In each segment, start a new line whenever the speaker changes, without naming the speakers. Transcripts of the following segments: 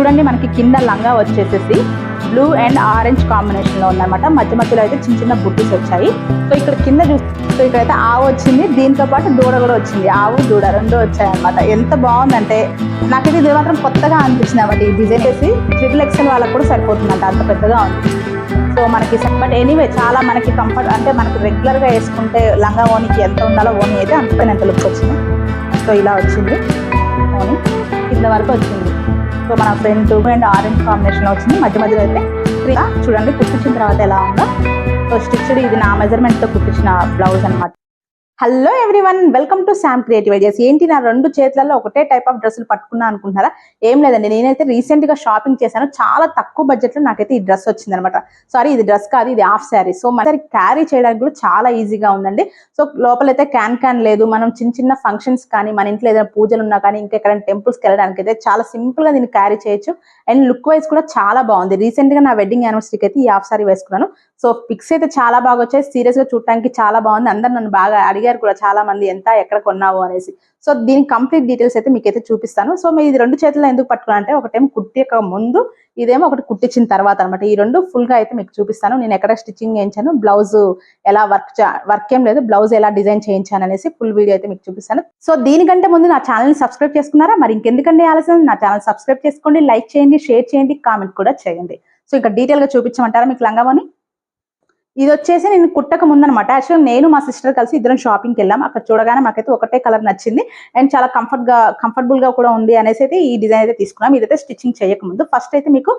చూడండి మనకి కింద లంగా వచ్చేసేసి బ్లూ అండ్ ఆరెంజ్ కాంబినేషన్లో ఉందన్నమాట. మధ్య మధ్యలో అయితే చిన్న చిన్న బుట్టీస్ వచ్చాయి. సో ఇక్కడ కింద చూస్తే ఇక్కడైతే ఆవు వచ్చింది. దీంతో పాటు దూడ కూడా వచ్చింది. ఆవు దూడ రెండు వచ్చాయి అనమాట ఎంత బాగుందంటే నాకైతే ఇది మాత్రం కొత్తగా అనిపించింది అనమాట ఈ డిజైన్ వేసి ట్రిపుల్ ఎక్సెల్ వాళ్ళకి కూడా సరిపోతుందంట. అంత పెద్దగా ఉంది. సో మనకి బట్ ఎనీవే చాలా మనకి కంఫర్ట్ అంటే మనకి రెగ్యులర్గా వేసుకుంటే లంగా ఓనికి ఎంత ఉండాలో ఓని అయితే అంత లుక్ వచ్చింది. సో ఇలా వచ్చింది. ఓని కింద వరకు వచ్చింది. సో మన ఫ్రెండ్ అండ్ ఆరెంజ్ కాంబినేషన్ వచ్చింది. మధ్య మధ్యలో అయితే చూడండి కుట్టించిన తర్వాత ఎలా ఉందో. సో స్టిచ్డ్ ఇది నా మెజర్మెంట్తో కుట్టించిన బ్లౌజ్ అనమాట hello everyone welcome to Sam creative ideas ఏంటి నా రెండు చేతులలో ఒకటే టైప్ ఆఫ్ డ్రెస్సులు పట్టుకున్నా అనుకుంటున్నారా? ఏం లేదండి. నేనైతే రీసెంట్గా షాపింగ్ చేశాను. చాలా తక్కువ బడ్జెట్లో నాకైతే ఈ డ్రెస్ వచ్చింది అనమాట సారీ ఇది డ్రెస్ కాదు ఇది హాఫ్ శారీ సో మరి క్యారీ చేయడానికి కూడా చాలా ఈజీగా ఉందండి. సో లోపలైతే క్యాన్ క్యాన్ లేదు. మనం చిన్న చిన్న ఫంక్షన్స్ కానీ మన ఇంట్లో ఏదైనా పూజలు ఉన్నా కానీ ఇంకా ఎక్కడైనా టెంపుల్స్కి వెళ్ళడానికి అయితే చాలా సింపుల్గా దీన్ని క్యారీ చేయొచ్చు. అండ్ లుక్ వైజ్ కూడా చాలా బాగుంది. రీసెంట్గా నా వెడ్డింగ్ యానివర్సరీకి అయితే ఈ హాఫ్ సారీ వేసుకున్నాను. సో పిక్స్ అయితే చాలా బాగా వచ్చాయి. సీరియస్గా చూడటానికి చాలా బాగుంది. అందరు నన్ను బాగా అడిగారు. కూడా చాలా మంది ఎంత ఎక్కడ కొన్నావు అనేసి. సో దీని కంప్లీట్ డీటెయిల్స్ అయితే మీకు అయితే చూపిస్తాను. సో మీ ఇది రెండు చేతుల్లో ఎందుకు పట్టుకున్నానంటే ఒకటేమో కుట్టిక ముందు ఇదేమో ఒకటి కుట్టించిన తర్వాత అనమాట ఈ రెండు ఫుల్గా అయితే మీకు చూపిస్తాను. నేను ఎక్కడ స్టిచ్చింగ్ చేయించాను బ్లౌజ్ ఎలా వర్క్ వర్క్ ఏం లేదు బ్లౌజ్ ఎలా డిజైన్ చేయించాను అనేసి ఫుల్ వీడియో అయితే మీకు చూపిస్తాను. సో దీనికంటే ముందు నా ఛానల్ని సబ్స్క్రైబ్ చేసుకున్నారా? మరి ఇంకెందుకండి ఆలస్యం? నా ఛానల్ సబ్స్క్రైబ్ చేసుకోండి లైక్ చేయండి షేర్ చేయండి కామెంట్ కూడా చేయండి. సో ఇంకా డీటెయిల్గా చూపించమంటారా మీకు లంగామని ఇది వచ్చేసి నేను కుట్టక ముందనమాట. యాక్చువల్ నేను మా సిస్టర్ కలిసి ఇద్దరం షాపింగ్కి వెళ్ళాం. అక్కడ చూడగానే మాకైతే ఒకటే కలర్ నచ్చింది. అండ్ చాలా కంఫర్ట్గా కంఫర్టబుల్గా కూడా ఉంది అనేసి అయితే ఈ డిజైన్ అయితే తీసుకున్నాం. ఇదైతే స్టిచ్చింగ్ చేయక ముందు. ఫస్ట్ అయితే మీకు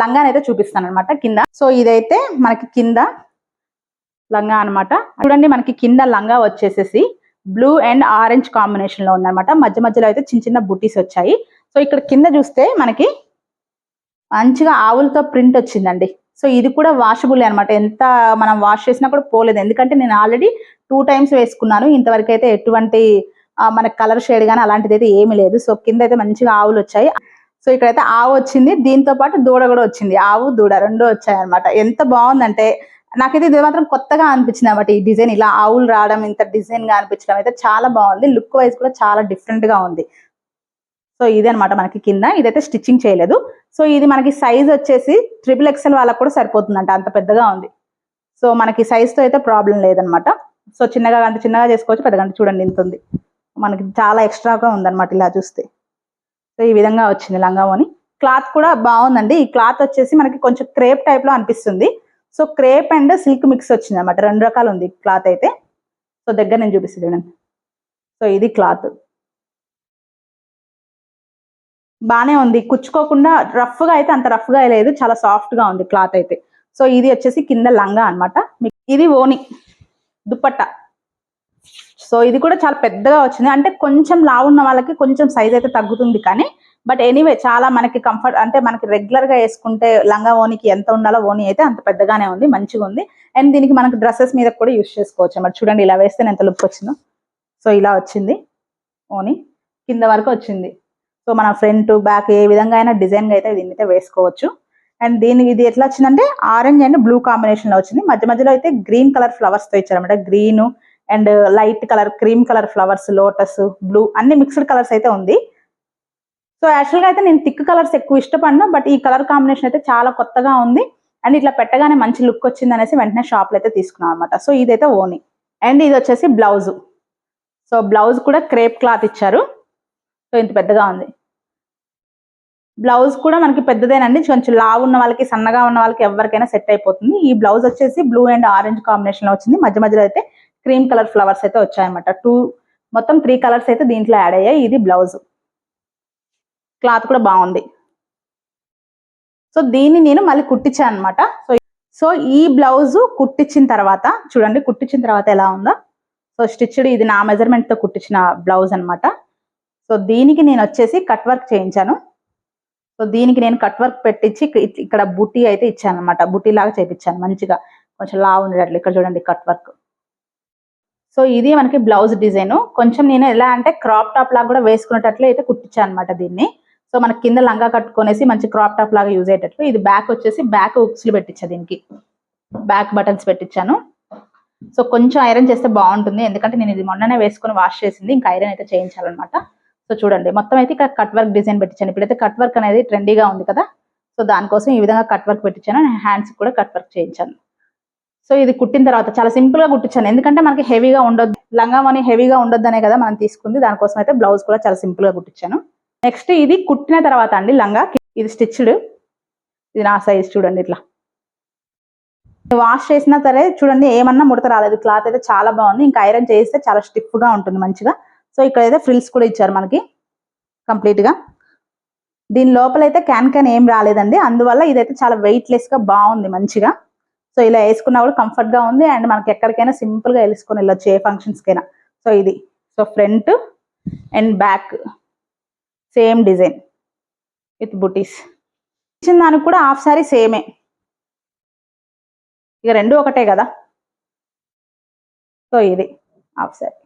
లంగా అయితే చూపిస్తాను అనమాట కింద. సో ఇదైతే మనకి కింద లంగా అన్నమాట చూడండి మనకి కింద లంగా వచ్చేసేసి బ్లూ అండ్ ఆరెంజ్ కాంబినేషన్లో ఉందన్నమాట మధ్య మధ్యలో అయితే చిన్న చిన్న బుటీస్ వచ్చాయి. సో ఇక్కడ కింద చూస్తే మనకి మంచిగా ఆవులతో ప్రింట్ వచ్చిందండి. సో ఇది కూడా వాషబుల్ అనమాట ఎంత మనం వాష్ చేసినా కూడా పోలేదు. ఎందుకంటే నేను ఆల్రెడీ టూ టైమ్స్ వేసుకున్నాను. ఇంతవరకు అయితే ఎటువంటి ఆ, మనకి కలర్ షేడ్ కానీ అలాంటిది అయితే ఏమీ లేదు. సో కింద అయితే మంచిగా ఆవులు వచ్చాయి. సో ఇక్కడైతే ఆవు వచ్చింది. దీంతో పాటు దూడ కూడా వచ్చింది. ఆవు దూడ రెండు వచ్చాయి అనమాట ఎంత బాగుందంటే నాకైతే ఇది మాత్రం కొత్తగా అనిపించింది అనమాట ఈ డిజైన్. ఇలా ఆవులు రావడం ఇంత డిజైన్గా అనిపించడం అయితే చాలా బాగుంది. లుక్ వైజ్ కూడా చాలా డిఫరెంట్గా ఉంది. సో ఇది అనమాట మనకి కింద. ఇదైతే స్టిచ్చింగ్ చేయలేదు. సో ఇది మనకి సైజ్ వచ్చేసి ట్రిపుల్ ఎక్స్ఎల్ వాళ్ళకి కూడా సరిపోతుందంట. అంత పెద్దగా ఉంది. సో మనకి సైజ్తో తో అయితే ప్రాబ్లం లేదనమాట సో చిన్నగా అంటే చిన్నగా చేసుకోవచ్చు పెద్దగా అంటే చూడండి ఇంత ఉంది. మనకి చాలా ఎక్స్ట్రాగా ఉందన్నమాట ఇలా చూస్తే. సో ఈ విధంగా వచ్చింది లంగావోని. క్లాత్ కూడా బాగుందండి. ఈ క్లాత్ వచ్చేసి మనకి కొంచెం క్రేప్ టైప్లో అనిపిస్తుంది. So crepe and silk mix వచ్చింది అనమాట రెండు రకాలు ఉంది క్లాత్ అయితే. సో దగ్గర నేను చూపిస్తుంది చూడండి. సో ఇది క్లాత్ బానే ఉంది. కుచ్చుకోకుండా రఫ్గా అయితే అంత రఫ్గా లేదు. చాలా సాఫ్ట్గా ఉంది క్లాత్ అయితే. సో ఇది వచ్చేసి కింద లంగా అన్నమాట. ఇది ఓని దుప్పట్ట సో ఇది కూడా చాలా పెద్దగా వచ్చింది. అంటే కొంచెం లావు ఉన్న వాళ్ళకి కొంచెం సైజ్ అయితే తగ్గుతుంది కానీ బట్ ఎనీవే చాలా మనకి కంఫర్ట్ అంటే మనకి రెగ్యులర్గా వేసుకుంటే లంగా ఓనికి ఎంత ఉండాలో ఓని అయితే అంత పెద్దగానే ఉంది మంచిగా ఉంది. అండ్ దీనికి మనకి డ్రెస్సెస్ మీద కూడా యూస్ చేసుకోవచ్చు మరి చూడండి ఇలా వేస్తే ఎంత లుక్ వచ్చిందో. సో ఇలా వచ్చింది ఓని కింద వరకు వచ్చింది. సో మన ఫ్రంట్ బ్యాక్ ఏ విధంగా అయినా డిజైన్గా అయితే దీన్ని అయితే వేసుకోవచ్చు. అండ్ దీనికి ఇది ఎట్లా వచ్చిందంటే ఆరెంజ్ అండ్ బ్లూ కాంబినేషన్లో వచ్చింది. మధ్య మధ్యలో అయితే green colour ఫ్లవర్స్తో green and light colour cream colour flowers lotus blue అన్ని మిక్స్డ్ కలర్స్ అయితే ఉంది. సో యాక్చువల్గా అయితే నేను థిక్ కలర్స్ ఎక్కువ ఇష్టపడను బట్ ఈ కలర్ కాంబినేషన్ అయితే చాలా కొత్తగా ఉంది. అండ్ ఇట్లా పెట్టగానే మంచి లుక్ వచ్చింది అనేసి వెంటనే షాప్లో అయితే తీసుకున్నాం అనమాట సో ఇదైతే ఓని. అండ్ ఇది వచ్చేసి బ్లౌజ్. సో బ్లౌజ్ కూడా క్రేప్ క్లాత్ ఇచ్చారు. సో ఇంత పెద్దగా ఉంది. బ్లౌజ్ కూడా మనకి పెద్దదేనండి. కొంచెం లావు ఉన్న వాళ్ళకి సన్నగా ఉన్న వాళ్ళకి ఎవరికైనా సెట్ అయిపోతుంది. ఈ బ్లౌజ్ వచ్చేసి బ్లూ అండ్ ఆరెంజ్ కాంబినేషన్లో వచ్చింది. మధ్య మధ్యలో అయితే క్రీమ్ కలర్ ఫ్లవర్స్ అయితే వచ్చాయన్నమాట. టూ మొత్తం త్రీ కలర్స్ అయితే దీంట్లో యాడ్ అయ్యాయి. ఇది బ్లౌజ్. క్లాత్ కూడా బాగుంది. సో దీన్ని నేను మళ్ళీ కుట్టించాను అనమాట సో సో ఈ బ్లౌజ్ కుట్టించిన తర్వాత చూడండి కుట్టించిన తర్వాత ఎలా ఉందో. సో స్టిచ్డ్ ఇది నా మెజర్మెంట్తో కుట్టించిన బ్లౌజ్ అన్నమాట. సో దీనికి నేను వచ్చేసి కట్ వర్క్ చేయించాను. సో దీనికి నేను కట్ వర్క్ పెట్టించి ఇక్కడ బుట్టి అయితే ఇచ్చాను అనమాట బుట్టి లాగా చేపించాను మంచిగా. కొంచెం లా ఉండేటట్లు ఇక్కడ చూడండి కట్ వర్క్ సో ఇది మనకి బ్లౌజ్ డిజైన్. కొంచెం నేను ఎలా అంటే క్రాప్ టాప్ లాగా కూడా వేసుకునేటట్లు అయితే కుట్టించాను అనమాట దీన్ని. సో మనకి కింద లంగా కట్టుకునేసి మంచి క్రాప్ టాప్ లాగా యూజ్ అయ్యేటట్లు ఇది బ్యాక్ వచ్చేసి బ్యాక్ ఉక్స్లు పెట్టించా దీనికి. బ్యాక్ బటన్స్ పెట్టించాను. సో కొంచెం ఐరన్ చేస్తే బాగుంటుంది. ఎందుకంటే నేను ఇది మొన్ననే వేసుకుని వాష్ చేసింది. ఇంకా ఐరన్ అయితే చేయించాలన్నమాట. సో చూడండి మొత్తం అయితే ఇక్కడ కట్ వర్క్ డిజైన్ పెట్టించాను. ఇప్పుడైతే కట్ వర్క్ అనేది ట్రెండీగా ఉంది కదా సో దానికోసం ఈ విధంగా కట్ వర్క్ పెట్టించాను హ్యాండ్స్ కూడా కట్ వర్క్ చేయించాను. సో ఇది కుట్టిన తర్వాత చాలా సింపుల్గా కుట్టించాను. ఎందుకంటే మనకి హెవీగా ఉండొద్దు లంగామని హెవీగా ఉండొద్దనే కదా మనం తీసుకుంది. దానికోసం అయితే బ్లౌజ్ కూడా చాలా సింపుల్గా కుట్టించాను. నెక్స్ట్ ఇది కుట్టిన తర్వాత అండి లంగా. ఇది స్టిచ్డ్ ఇది నా సైజ్ చూడండి ఇట్లా. వాష్ చేసినా సరే చూడండి ఏమన్నా ముడత రాలేదు. క్లాత్ అయితే చాలా బాగుంది. ఇంకా ఐరన్ చేస్తే చాలా స్టిఫ్గా ఉంటుంది మంచిగా. సో ఇక్కడ అయితే ఫ్రిల్స్ కూడా ఇచ్చారు మనకి కంప్లీట్గా. దీని లోపల అయితే క్యాన్ క్యాన్ ఏం రాలేదండి. అందువల్ల ఇదైతే చాలా వెయిట్ లెస్గా బాగుంది మంచిగా. సో ఇలా వేసుకున్నా కూడా కంఫర్ట్గా ఉంది. అండ్ మనకి ఎక్కడికైనా సింపుల్గా వేసుకొని వెళ్ళొచ్చు ఏ ఫంక్షన్స్కైనా సో ఇది. So front and back same design with బుటీస్ ఇచ్చిన దానికి కూడా హాఫ్ సారీ సేమే ఇక రెండు ఒకటే కదా. సో ఇది హాఫ్ సారీ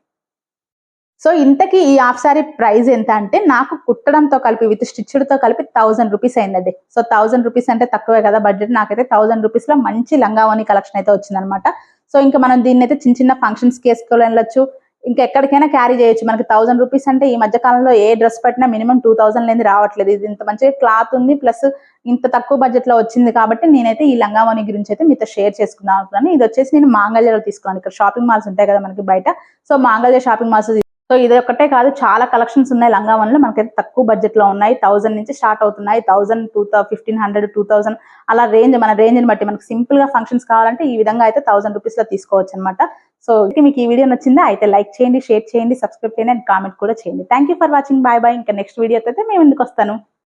సో ఇంతకీ ఈ హాఫ్ సారీ ప్రైస్ ఎంత అంటే నాకు కుట్టడంతో కలిపి విత్ స్టిచ్డ్తో కలిపి థౌసండ్ రూపీస్ అయిందండి. సో థౌసండ్ రూపీస్ అంటే తక్కువే కదా బడ్జెట్ నాకైతే థౌసండ్ రూపీస్లో మంచి లంగావని కలెక్షన్ అయితే వచ్చిందనమాట సో ఇంకా మనం దీన్ని అయితే చిన్న చిన్న ఫంక్షన్స్కి ఇంకా ఎక్కడికైనా క్యారీ చేయొచ్చు. మనకి థౌసండ్ రూపీస్ అంటే ఈ మధ్య కాలంలో ఏ డ్రెస్ పట్టినా మినిమం టూ థౌసండ్ లేని రావట్లేదు. ఇది ఇంత మంచిగా క్లాత్ ఉంది ప్లస్ ఇంత తక్కువ బడ్జెట్లో వచ్చింది కాబట్టి నేనైతే ఈ లంగావని గురించి అయితే మీతో షేర్ చేసుకుందాం అనుకున్నాను. ఇది వచ్చేసి నేను మాంగళ్యలో తీసుకున్నాను ఇక్కడ షాపింగ్ మాల్స్ ఉంటాయి కదా మనకి బయట. సో మాంగళ్య షాపింగ్ మాల్స్ సో ఇది ఒక్కటే కాదు చాలా కలెక్షన్స్ ఉన్నాయి లంగావన్లో మనకైతే తక్కువ బడ్జెట్లో ఉన్నాయి. థౌసండ్ నుంచి స్టార్ట్ అవుతున్నాయి. Thousand two fifteen hundred two thousand అలా రేంజ్ మన రేంజ్ బట్టి మనకి సింపుల్గా ఫంక్షన్స్ కావాలంటే ఈ విధంగా అయితే థౌసండ్ రూపీస్లో తీసుకోవచ్చు అనమాట సో మీకు ఈ వీడియో నచ్చిందా అయితే లైక్ చేయండి షేర్ చేయండి సబ్స్క్రైబ్ చేయండి అండ్ కామెంట్ కూడా చేయండి. Thank you for watching bye bye ఇంకా నెక్స్ట్ వీడియో అయితే మేము ఎందుకు వస్తాను.